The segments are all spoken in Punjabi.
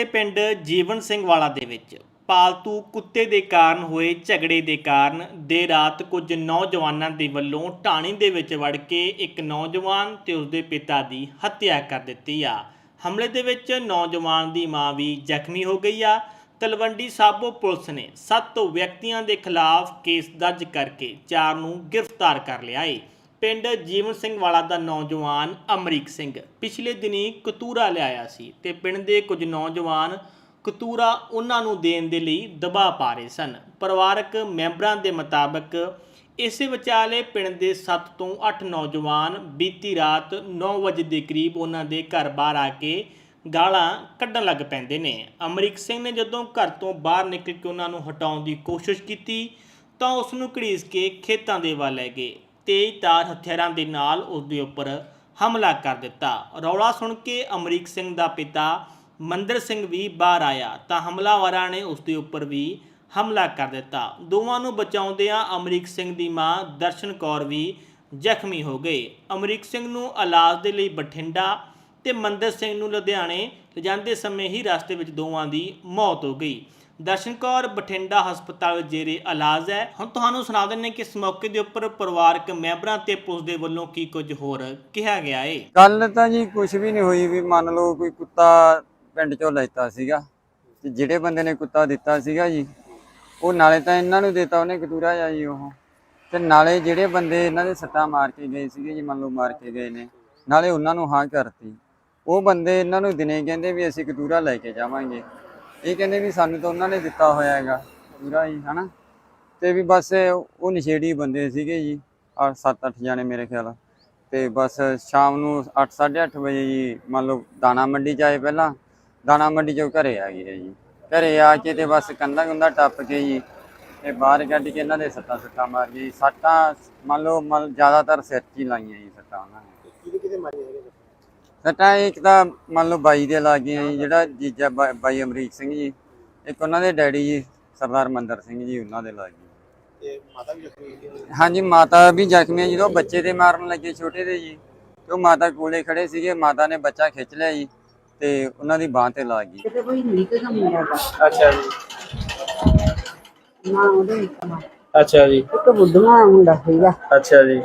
ਤੇ ਪਿੰਡ ਜੀਵਨ ਸਿੰਘ ਵਾਲਾ ਦੇ ਵਿੱਚ ਪਾਲਤੂ ਕੁੱਤੇ ਦੇ ਕਾਰਨ ਹੋਏ ਝਗੜੇ ਦੇ ਕਾਰਨ ਦੇਰ ਰਾਤ ਕੁਝ ਨੌਜਵਾਨਾਂ ਦੇ ਵੱਲੋਂ ਢਾਣੀ ਦੇ ਵਿੱਚ ਵੜ ਕੇ ਇੱਕ ਨੌਜਵਾਨ ਤੇ ਉਸਦੇ ਪਿਤਾ ਦੀ ਹੱਤਿਆ ਕਰ ਦਿੱਤੀ ਆ। ਹਮਲੇ ਦੇ ਵਿੱਚ ਨੌਜਵਾਨ ਦੀ ਮਾਂ ਵੀ ਜ਼ਖਮੀ ਹੋ ਗਈ ਆ। ਤਲਵੰਡੀ ਸਾਬੋ ਪੁਲਿਸ ਨੇ ਸੱਤ ਵਿਅਕਤੀਆਂ ਦੇ ਖਿਲਾਫ ਕੇਸ ਦਰਜ ਕਰਕੇ ਚਾਰ ਨੂੰ ਗ੍ਰਿਫਤਾਰ ਕਰ ਲਿਆ ਏ। ਪਿੰਡ ਜੀਵਨ ਸਿੰਘ ਵਾਲਾ ਦਾ ਨੌਜਵਾਨ ਅਮਰੀਕ ਸਿੰਘ। ਪਿਛਲੇ ਦਿਨੀ ਕਤੂਰਾ ਲਿਆਇਆ ਸੀ ਤੇ ਪਿੰਡ ਦੇ ਕੁਝ ਨੌਜਵਾਨ ਕਤੂਰਾ ਉਹਨਾਂ ਨੂੰ ਦੇਣ ਦੇ ਲਈ ਦਬਾਅ ਪਾ ਰਹੇ ਸਨ। ਪਰਿਵਾਰਕ ਮੈਂਬਰਾਂ ਦੇ ਮੁਤਾਬਕ ਇਸੇ ਵਿਚਾਲੇ ਪਿੰਡ ਦੇ 7 ਤੋਂ 8 ਨੌਜਵਾਨ ਬੀਤੀ ਰਾਤ 9 ਵਜੇ ਦੇ ਕਰੀਬ ਉਹਨਾਂ ਦੇ ਘਰ ਬਾਹਰ ਆ ਕੇ ਗਾਲਾਂ ਕੱਢਣ ਲੱਗ ਪੈਂਦੇ ਨੇ। ਅਮਰੀਕ ਸਿੰਘ ਨੇ ਜਦੋਂ ਘਰ ਤੋਂ ਬਾਹਰ ਨਿਕਲ ਕੇ ਉਹਨਾਂ ਨੂੰ ਹਟਾਉਣ ਦੀ ਕੋਸ਼ਿਸ਼ ਕੀਤੀ ਤਾਂ ਉਸ ਨੂੰ ਘੜੀਸ ਕੇ ਖੇਤਾਂ ਦੇ ਵੱਲ ਲੈ ਗਏ। ਤੇਜ਼ ਤਾਰ ਹਥਿਆਰਾਂ ਦੇ ਨਾਲ ਉਸ ਦੇ ਉੱਪਰ ਹਮਲਾ ਕਰ ਦਿੱਤਾ। ਰੌਲਾ ਸੁਣ ਕੇ ਅਮਰੀਕ ਸਿੰਘ ਦਾ ਪਿਤਾ ਮੰਦਰ ਸਿੰਘ ਵੀ ਬਾਹਰ ਆਇਆ ਤਾਂ ਹਮਲਾਵਰਾਂ ਨੇ ਉਸ ਦੇ ਉੱਪਰ ਵੀ ਹਮਲਾ ਕਰ ਦਿੱਤਾ। ਦੋਵਾਂ ਨੂੰ ਬਚਾਉਂਦਿਆਂ ਅਮਰੀਕ ਸਿੰਘ ਦੀ ਮਾਂ ਦਰਸ਼ਨ ਕੌਰ ਵੀ ਜ਼ਖਮੀ ਹੋ ਗਏ। ਅਮਰੀਕ ਸਿੰਘ ਨੂੰ ਇਲਾਜ ਦੇ ਲਈ ਬਠਿੰਡਾ ਤੇ ਮੰਦਰ ਸਿੰਘ ਨੂੰ ਲੁਧਿਆਣੇ ਲਿਜਾਂਦੇ ਸਮੇਂ ਹੀ ਰਸਤੇ ਵਿੱਚ ਦੋਵਾਂ ਦੀ ਮੌਤ ਹੋ ਗਈ। ਦਰਸ਼ਨ ਕੌਰ ਬਠਿੰਡਾ ਹਸਪਤਾਲ ਵਿੱਚ ਜੇਰੇ ਇਲਾਜ ਹੈ। ਹੁਣ ਤੁਹਾਨੂੰ ਸੁਣਾ ਦਿੰਨੇ ਕਿ ਇਸ ਮੌਕੇ ਦੇ ਉੱਪਰ ਪਰਿਵਾਰਕ ਮੈਂਬਰਾਂ ਤੇ ਪੁਲਿਸ ਦੇ ਵੱਲੋਂ ਕੀ ਕੁਝ ਹੋਰ ਕਿਹਾ ਗਿਆ ਏ। ਗੱਲ ਤਾਂ ਜੀ ਕੁਝ ਵੀ ਨਹੀਂ ਹੋਈ ਵੀ ਮੰਨ ਲਓ ਕੋਈ ਕੁੱਤਾ ਪਿੰਡ ਚੋਂ ਲੈਤਾ ਸੀਗਾ ਤੇ ਜਿਹੜੇ ਬੰਦੇ ਨੇ ਕੁੱਤਾ ਦਿੱਤਾ ਸੀਗਾ ਜੀ, ਉਹ ਨਾਲੇ ਤਾਂ ਇਹਨਾਂ ਨੂੰ ਦਿੱਤਾ ਉਹਨੇ ਕਤੂਰਾ ਜਾ ਜੀ ਉਹ। ਤੇ ਨਾਲੇ ਜਿਹੜੇ ਬੰਦੇ ਇਹਨਾਂ ਦੇ ਸੱਟਾਂ ਮਾਰ ਕੇ ਗਏ ਸੀਗੇ ਜੀ, ਮੰਨ ਲਓ ਮਾਰ ਕੇ ਗਏ ਨੇ, ਨਾਲੇ ਉਹਨਾਂ ਨੂੰ ਹਾਂ ਕਰਤੀ। ਉਹ ਬੰਦੇ ਇਹਨਾਂ ਨੂੰ ਦਿਨੇ ਕਹਿੰਦੇ ਵੀ ਅਸੀਂ ਕਤੂਰਾ ਲੈ ਕੇ ਜਾਵਾਂਗੇ। ਇਹ ਕਹਿੰਦੇ ਵੀ ਸਾਨੂੰ ਤਾਂ ਉਹਨਾਂ ਨੇ ਦਿੱਤਾ ਹੋਇਆ ਹੈਗਾ, ਪੂਰਾ ਜੀ ਹਨਾ? ਤੇ ਵੀ ਬਸ ਉਹ ਨਸ਼ੇੜੀ ਬੰਦੇ ਸੀਗੇ ਜੀ, ਆ 7-8 ਜਾਣੇ ਮੇਰੇ ਖਿਆਲ। ਤੇ ਬਸ ਸ਼ਾਮ ਨੂੰ 8-8:30 ਵਜੇ ਜੀ, ਮੰਨ ਲਓ ਦਾਣਾ ਮੰਡੀ ਚ ਆਏ ਪਹਿਲਾਂ, ਦਾਣਾ ਮੰਡੀ ਚੋਂ ਘਰੇ ਆ ਗਏ ਜੀ। ਘਰੇ ਆ ਕੇ ਤੇ ਬਸ ਕੰਧਾ ਕੁੰਧਾ ਟੱਪ ਕੇ ਜੀ, ਤੇ ਬਾਹਰ ਕੱਢ ਕੇ ਇਹਨਾਂ ਦੇ ਸੱਟਾਂ ਸੱਟਾਂ ਮਾਰ ਗਏ ਜੀ। ਸੱਟਾਂ ਮੰਨ ਲਓ, ਮੰਨ ਜ਼ਿਆਦਾਤਰ ਸਿਰ 'ਚ ਹੀ ਲਾਈਆਂ ਜੀ ਸੱਟਾਂ ਉਹਨਾਂ ਨੇ। ਕਿਹਦੇ ਕਿਹਦੇ ਮਾਰੇ ਸੱਟਾਂ ਇੱਕ ਤਾਂ ਮੰਨ ਲਓ ਬਾਈ ਦੇ ਲੱਗ ਗਈਆਂ ਜੀ ਜਿਹੜਾ ਜੀਜਾ ਬਾ- ਬਾਈ ਅਮਰੀਕ ਸਿੰਘ ਜੀ ਇੱਕ ਉਹਨਾਂ ਦੇ ਡੈਡੀ ਜੀ ਸਰਦਾਰ ਮੰਦਰ ਸਿੰਘ ਜੀ ਉਹਨਾਂ ਦੇ ਲੱਗ ਗਈ ਤੇ ਮਾਤਾ ਵੀ ਜ਼ਖਮੀ ਹੋਈ ਹਾਂਜੀ ਮਾਤਾ ਵੀ ਜ਼ਖਮੀ ਹੈ ਜਦੋਂ ਬੱਚੇ ਤੇ ਮਾਰਨ ਲੱਗੇ ਛੋਟੇ ਦੇ ਜੀ। ਤੇ ਉਹ ਮਾਤਾ ਕੋਲੇ ਖੜੇ ਸੀਗੇ ਮਾਤਾ ਨੇ ਬੱਚਾ ਖਿੱਚ ਲਿਆ ਜੀ ਤੇ ਉਹਨਾਂ ਦੀ ਬਾਹ ਤੇ ਲੱਗ ਗਈ। ਕਿਤੇ ਕੋਈ ਨਿਕਲ ਨਾ ਮੁੰਡਾ ਦਾ ਅੱਛਾ ਜੀ। ਨਾ ਉਹਦੇ ਨਿਕਲਣਾ ਅੱਛਾ ਜੀ। ਇੱਕ ਬੁੱਢਾ ਮੁੰਡਾ ਸੀਗਾ। ਅੱਛਾ ਜੀ।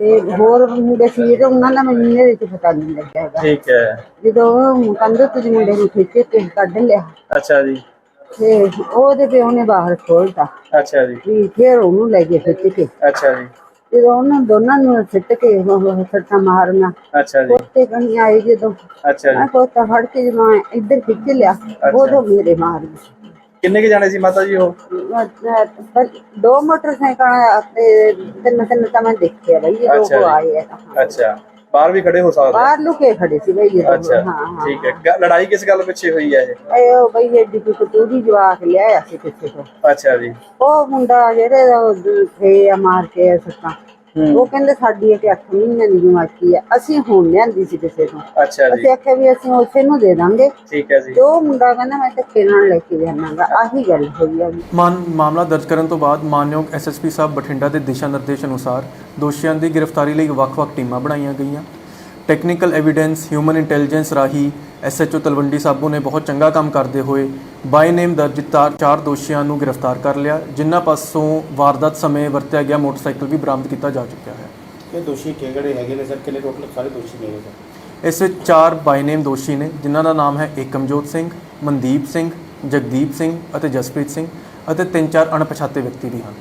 ਤੇ ਹੋਰ ਮੁੰਡੇ ਸੀ ਜਿਹੜੇ ਉਹਨਾਂ ਦਾ ਮੈਨੂੰ ਇਹਦੇ ਵਿੱਚ ਪਤਾ ਨਹੀਂ ਲੱਗਿਆ ਹੈਗਾ। ਠੀਕ ਹੈ। ਜਦੋਂ ਉਹ ਕੰਧ ਤੋਂ ਜੀ ਮੁੰਡੇ ਨੂੰ ਖਿੱਚ ਕੇ ਕੱਢ ਲਿਆ। ਅੱਛਾ ਜੀ। ਤੇ ਉਹਦੇ ਤੇ ਉਹਨੇ ਬਾਹਰ ਖੋਲਤਾ। ਅੱਛਾ ਜੀ। ਵੀ ਫਿਰ ਉਹਨੂੰ ਲੈ ਗਏ ਖਿੱਚ ਕੇ। ਅੱਛਾ ਜੀ। ਜਦੋਂ ਉਹਨਾਂ ਦੋਨਾਂ ਨੂੰ ਸਿੱਟ ਕੇ ਉਹ ਸੱਟਾਂ ਮਾਰਨਾ ਅੱਛਾ ਜੀ। ਕੋਤੇ ਕਣੀ ਆਏ ਜਦੋਂ। ਅੱਛਾ ਮੈਂ ਜੀ ਕੋਤਾ ਫੜ ਕੇ ਜਦੋਂ ਮੈਂ ਇੱਧਰ ਖਿੱਚ ਲਿਆ ਉਦੋਂ ਮੇਰੇ ਮਾਰ ਗਈ ਕਿੰਨੇ ਕੇ ਜਾਣੇ ਸੀ ਮਾਤਾ ਜੀ ਉਹ? ਦੋ ਮੋਟਰਸਾਈਕਲ ਤੇ ਤਿੰਨ ਤਿੰਨ ਤਾਂ ਮੈਂ ਦੇਖਿਆ ਬਈ ਇਹ ਅੱਛਾ ਲੋਕ ਜੀ। ਆਏ ਆ ਅੱਛਾ। ਬਾਹਰ ਵੀ ਖੜੇ ਹੋ ਸਕਦੇ? ਬਾਹਰ ਲੁਕੇ ਖੜੇ ਸੀ ਬਈ ਇਹ ਲੋਕ। ਅੱਛਾ ਹਾਂ ਹਾਂ। ਠੀਕ ਹੈ। ਗ- ਲੜਾਈ ਕਿਸ ਗੱਲ ਪਿੱਛੇ ਹੋਈ ਹੈ ਇਹ? ਇਹ ਉਹ ਬਈ ਇਹ ਡਿਪੂ ਕਤੂਰੀ ਜਵਾਕ ਲਿਆਇਆ ਸੀ ਕਿਸੇ ਤੋਂ। ਅੱਛਾ ਜੀ। ਉਹ ਮੁੰਡਾ ਜਿਹੜੇ ਦਾ ਉਹ ਦੂ- ਥੇ ਆ ਮਾਰ ਕੇ ਸੱਤਾਂ ਉਹ ਕਹਿੰਦੇ ਸਾਡੀ ਇੱਕ 8 ਮਹੀਨੇ ਦੀ ਜਮਾਤੀ ਆ ਅਸੀਂ ਹੁਣ ਲਿਆਂਦੀ ਸੀ ਕਿਸੇ ਤੋਂ। ਅੱਛਾ ਜੀ। ਅਸੀਂ ਆਖਿਆ ਵੀ ਅਸੀਂ ਉਸੇ ਨੂੰ ਦੇ ਦਾਂਗੇ। ਠੀਕ ਹੈ ਜੀ। ਤੇ ਉਹ ਮੁੰਡਾ ਕਹਿੰਦਾ ਮੈਂ ਤਾਂ ਖੇਲਣ ਲੈ ਕੇ ਜਾਣਾਗਾ ਆਹੀ ਗੱਲ ਹੋਈ ਆ ਮਾਨ ਮਾਮਲਾ ਦਰਜ ਕਰਨ ਤੋਂ ਬਾਅਦ ਮਾਨਯੋਗ ਐਸਐਸਪੀ ਸਾਹਿਬ ਬਠਿੰਡਾ ਦੇ ਦਿਸ਼ਾ ਨਿਰਦੇਸ਼ ਅਨੁਸਾਰ ਦੋਸ਼ੀਆਂ ਦੀ ਗ੍ਰਿਫਤਾਰੀ ਲਈ ਵੱਖ-ਵੱਖ ਟੀਮਾਂ ਬਣਾਈਆਂ ਗਈਆਂ। ਟੈਕਨੀਕਲ ਐਵੀਡੈਂਸ ਹਿਊਮਨ ਇੰਟੈਲੀਜੈਂਸ ਰਾਹੀਂ ਐਸਐਚਓ ਤਲਵੰਡੀ ਸਾਬੋ ਨੇ ਬਹੁਤ ਚੰਗਾ ਕੰਮ ਕਰਦੇ ਹੋਏ ਬਾਈ ਨੇਮ ਦਰਜ ਚਾਰ ਦੋਸ਼ੀਆਂ ਨੂੰ ਗ੍ਰਿਫਤਾਰ ਕਰ ਲਿਆ ਜਿਨ੍ਹਾਂ ਪਾਸੋਂ ਵਾਰਦਾਤ ਸਮੇਂ ਵਰਤਿਆ ਗਿਆ ਮੋਟਰਸਾਈਕਲ ਵੀ ਬਰਾਮਦ ਕੀਤਾ ਜਾ ਚੁੱਕਿਆ ਹੈ। ਇਹ ਦੋਸ਼ੀ ਕਿਹੜੇ ਹੈਗੇ ਨੇ ਸਰ? ਕਿੰਨੇ ਟੋਟਲ ਸਾਰੇ ਦੋਸ਼ੀ ਨੇ ਸਰ? ਇਸ ਵਿੱਚ ਚਾਰ ਬਾਈ ਨੇਮ ਦੋਸ਼ੀ ਨੇ ਜਿਨ੍ਹਾਂ ਦਾ ਨਾਮ ਹੈ ਏਕਮਜੋਤ ਸਿੰਘ ਮਨਦੀਪ ਸਿੰਘ ਜਗਦੀਪ ਸਿੰਘ ਅਤੇ ਜਸਪ੍ਰੀਤ ਸਿੰਘ ਅਤੇ ਤਿੰਨ ਚਾਰ ਅਣਪਛਾਤੇ ਵਿਅਕਤੀ ਵੀ ਹਨ।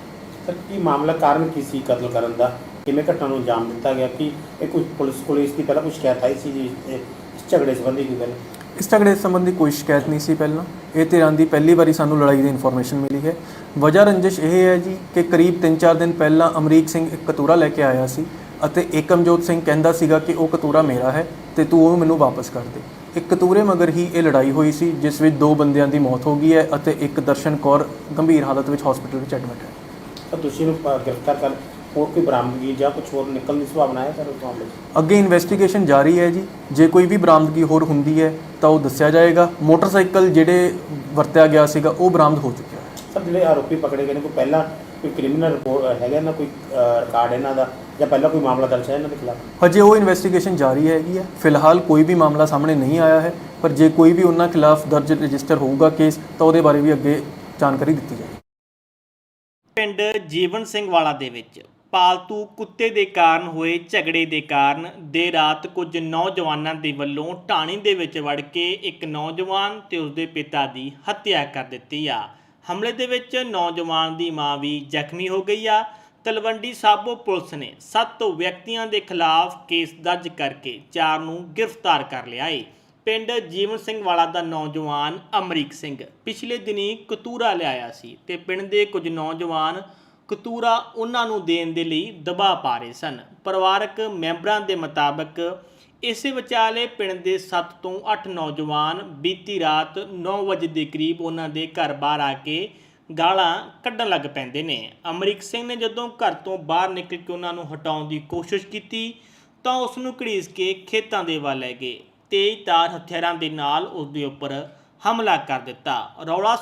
ਸਰ ਕੀ ਮਾਮਲਾ ਕਾਰਨ ਕੀ ਸੀ ਕਤਲ ਕਰਨ ਦਾ? ਕਿਵੇਂ ਘਟਨਾ ਨੂੰ ਅੰਜਾਮ ਦਿੱਤਾ ਗਿਆ ਕਿ ਇਹ ਕੁਝ ਪੁਲਿਸ ਕੋਲ ਇਸ ਦੀ ਪਹਿਲਾਂ ਕੋਈ ਸ਼ਿਕਾਇਤ ਆਈ ਸੀ ਜੀ ਇਹ ਇਸ ਝਗੜੇ ਸੰਬੰਧੀ ਕੋਈ ਗੱਲ ਇਸ ਝਗੜੇ ਸੰਬੰਧੀ ਕੋਈ ਸ਼ਿਕਾਇਤ ਨਹੀਂ ਸੀ ਪਹਿਲਾਂ। ਇਹ ਧਿਰਾਂ ਦੀ ਪਹਿਲੀ ਵਾਰੀ ਸਾਨੂੰ ਲੜਾਈ ਦੀ ਇਨਫੋਰਮੇਸ਼ਨ ਮਿਲੀ ਹੈ। ਵਜ੍ਹਾ ਰੰਜਿਸ਼ ਇਹ ਹੈ ਜੀ ਕਿ ਕਰੀਬ 3-4 ਦਿਨ ਪਹਿਲਾਂ ਅਮਰੀਕ ਸਿੰਘ ਇੱਕ ਕਤੂਰਾ ਲੈ ਕੇ ਆਇਆ ਸੀ ਅਤੇ ਏਕਮਜੋਤ ਸਿੰਘ ਕਹਿੰਦਾ ਸੀਗਾ ਕਿ ਉਹ ਕਤੂਰਾ ਮੇਰਾ ਹੈ ਤੇ ਤੂੰ ਉਹ ਮੈਨੂੰ ਵਾਪਸ ਕਰ ਦੇ। ਇੱਕ ਕਤੂਰੇ ਮਗਰ ਹੀ ਇਹ ਲੜਾਈ ਹੋਈ ਸੀ ਜਿਸ ਵਿੱਚ ਦੋ ਬੰਦਿਆਂ ਦੀ ਮੌਤ ਹੋ ਗਈ ਹੈ ਅਤੇ ਇੱਕ ਦਰਸ਼ਨ ਕੌਰ ਗੰਭੀਰ ਹਾਲਤ ਵਿੱਚ ਹਸਪੀਟਲ ਵਿੱਚ ਐਡਮਿਟ ਹੈ। ਤਾਂ ਦੋਸ਼ੀ ਨੂੰ ਗ੍ਰਿਫਤਾਰ ਕਰ ਹੋਰ ਕੋਈ ਬਰਾਮਦਗੀ ਜਾਂ ਕੁਝ ਹੋਰ ਨਿਕਲਣ ਦੀ ਸੰਭਾਵਨਾ ਹੈ ਸਰ ਉਸ ਮਾਮਲੇ 'ਚ? ਅੱਗੇ ਇਨਵੈਸਟੀਗੇਸ਼ਨ ਜਾਰੀ ਹੈ ਜੀ। ਜੇ ਕੋਈ ਵੀ ਬਰਾਮਦਗੀ ਹੋਰ ਹੁੰਦੀ ਹੈ ਤਾਂ ਉਹ ਦੱਸਿਆ ਜਾਏਗਾ। ਮੋਟਰਸਾਈਕਲ ਜਿਹੜੇ ਵਰਤਿਆ ਗਿਆ ਸੀਗਾ ਉਹ ਬਰਾਮਦ ਹੋ ਚੁੱਕਿਆ ਹੈ। ਸਰ ਜਿਹੜੇ ਆਰੋਪੀ ਪਕੜੇ ਗਏ ਨੇ ਕੋਈ ਪਹਿਲਾਂ ਕੋਈ ਕ੍ਰਿਮੀਨਲ ਰਿਪੋਰਟ ਹੈਗਾ ਨਾ ਕੋਈ ਰਿਕਾਰਡ ਇਹਨਾਂ ਦਾ ਜਾਂ ਪਹਿਲਾਂ ਕੋਈ ਮਾਮਲਾ ਦਰਜ ਹੈ ਇਹਨਾਂ ਦੇ ਖਿਲਾਫ? ਹਜੇ ਉਹ ਇਨਵੈਸਟੀਗੇਸ਼ਨ ਜਾਰੀ ਹੈਗੀ ਹੈ। ਫਿਲਹਾਲ ਕੋਈ ਵੀ ਮਾਮਲਾ ਸਾਹਮਣੇ ਨਹੀਂ ਆਇਆ ਹੈ ਪਰ ਜੇ ਕੋਈ ਵੀ ਉਹਨਾਂ ਖਿਲਾਫ ਦਰਜ ਰਜਿਸਟਰ ਹੋਊਗਾ ਕੇਸ ਤਾਂ ਉਹਦੇ ਬਾਰੇ ਵੀ ਅੱਗੇ ਜਾਣਕਾਰੀ ਦਿੱਤੀ ਜਾਏਗੀ। ਪਿੰਡ ਜੀਵਨ ਸਿੰਘ ਵਾਲਾ ਦੇ ਵਿੱਚ ਪਾਲਤੂ ਕੁੱਤੇ ਦੇ ਕਾਰਨ ਹੋਏ ਝਗੜੇ ਦੇ ਕਾਰਨ ਦੇ ਰਾਤ ਕੁਝ ਨੌਜਵਾਨਾਂ ਦੇ ਵੱਲੋਂ ਢਾਣੀ ਦੇ ਵਿੱਚ ਵੜ ਕੇ ਇੱਕ ਨੌਜਵਾਨ ਤੇ ਉਸਦੇ ਪਿਤਾ ਦੀ ਹੱਤਿਆ ਕਰ ਦਿੱਤੀ ਆ। ਹਮਲੇ ਦੇ ਵਿੱਚ ਨੌਜਵਾਨ ਦੀ ਮਾਂ ਵੀ ਜ਼ਖਮੀ ਹੋ ਗਈ ਆ। ਤਲਵੰਡੀ ਸਾਬੋ ਪੁਲਿਸ ਨੇ ਸੱਤ ਵਿਅਕਤੀਆਂ ਦੇ ਖਿਲਾਫ ਕੇਸ ਦਰਜ ਕਰਕੇ ਚਾਰ ਨੂੰ ਗ੍ਰਿਫਤਾਰ ਕਰ ਲਿਆ ਏ। ਪਿੰਡ ਜੀਵਨ ਸਿੰਘ ਵਾਲਾ ਦਾ ਨੌਜਵਾਨ ਅਮਰੀਕ ਸਿੰਘ ਪਿਛਲੇ ਦਿਨੀ ਕਤੂਰਾ ਲਿਆਇਆ ਸੀ ਤੇ ਪਿੰਡ ਦੇ ਕੁਝ ਨੌਜਵਾਨ ਕਤੂਰਾ ਉਹਨਾਂ ਨੂੰ ਦੇਣ ਦੇ ਲਈ ਦਬਾਅ ਪਾ ਰਹੇ ਸਨ। ਪਰਿਵਾਰਕ ਮੈਂਬਰਾਂ ਦੇ ਮੁਤਾਬਕ ਇਸੇ ਵਿਚਾਲੇ ਪਿੰਡ ਦੇ 7 ਤੋਂ 8 ਨੌਜਵਾਨ ਬੀਤੀ ਰਾਤ 9 ਵਜੇ ਦੇ ਕਰੀਬ ਉਹਨਾਂ ਦੇ ਘਰ ਬਾਹਰ ਆ ਕੇ ਗਾਲਾਂ ਕੱਢਣ ਲੱਗ ਪੈਂਦੇ ਨੇ। ਅਮਰੀਕ ਸਿੰਘ ਨੇ ਜਦੋਂ ਘਰ ਤੋਂ ਬਾਹਰ ਨਿਕਲ ਕੇ ਉਹਨਾਂ ਨੂੰ ਹਟਾਉਣ ਦੀ ਕੋਸ਼ਿਸ਼ ਕੀਤੀ, ਤਾਂ ਉਸ ਨੂੰ ਘੜੀਸ ਕੇ ਖੇਤਾਂ ਦੇ ਵੱਲ ਲੈ ਗਏ। ਤੇਜ਼ ਤਾਰ ਹਥਿਆਰਾਂ ਦੇ ਨਾਲ ਉਸ ਦੇ ਉੱਪਰ ਹਮਲਾ ਕਰ ਦਿੱਤਾ। ਰੌਲਾ